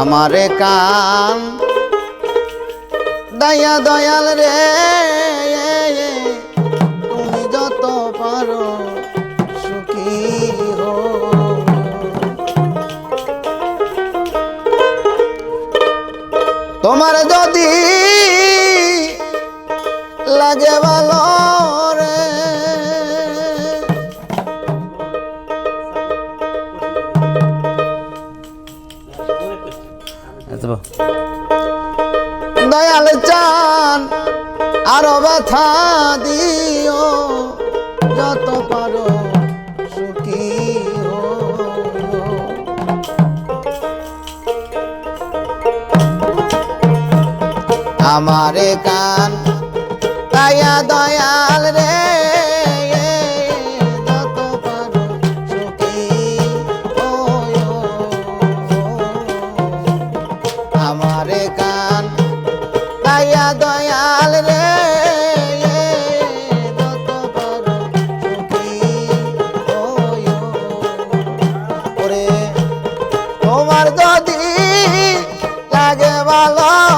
আমারে কান দয়া দয়াল রে। আমারে কান। তাইয়া দয়াল রে আমারে কান। তাইয়া দয়াল রে তোমার যদি লাগে ভালো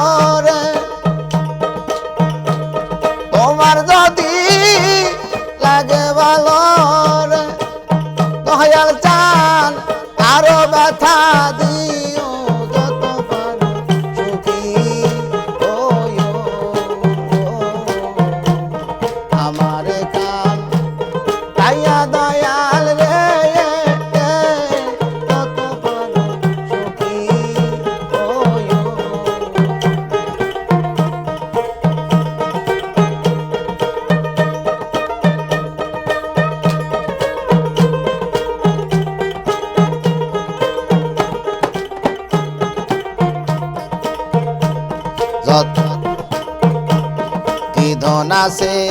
hace.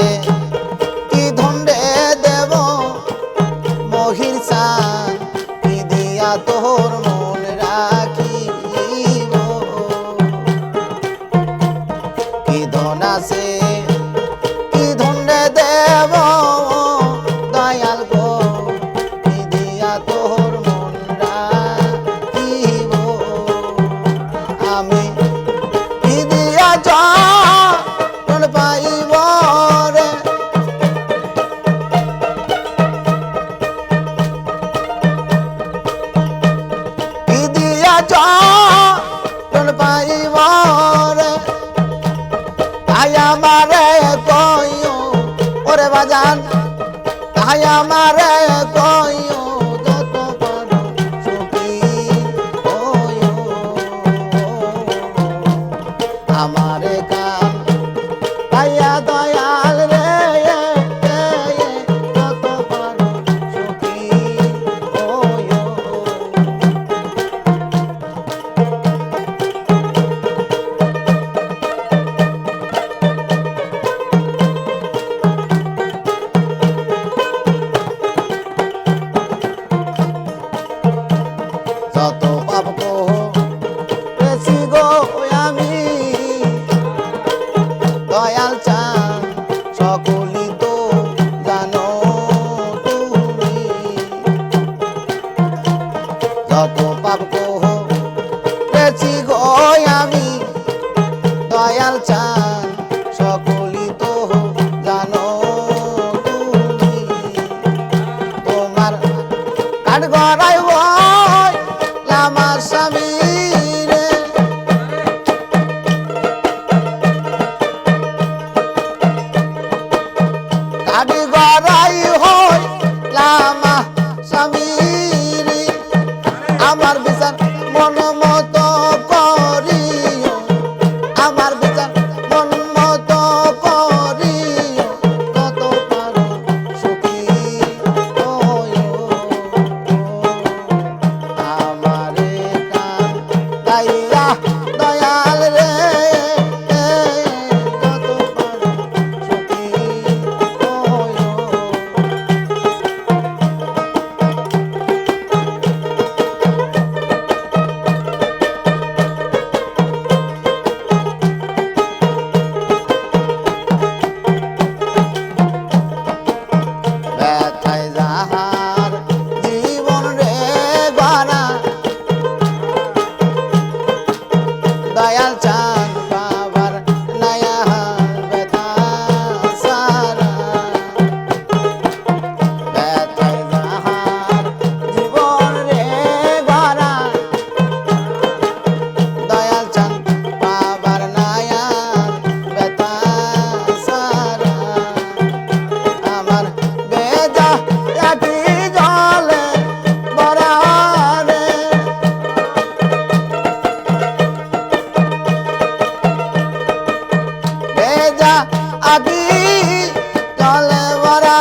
দিয়া চন পাইব রে তাই আমারে কইও ওরে বাজান আমারে জানো তোমার কাঠগড়াই আমার স্বামী কাঠগড়াই হয় লামা আদি চলে বরা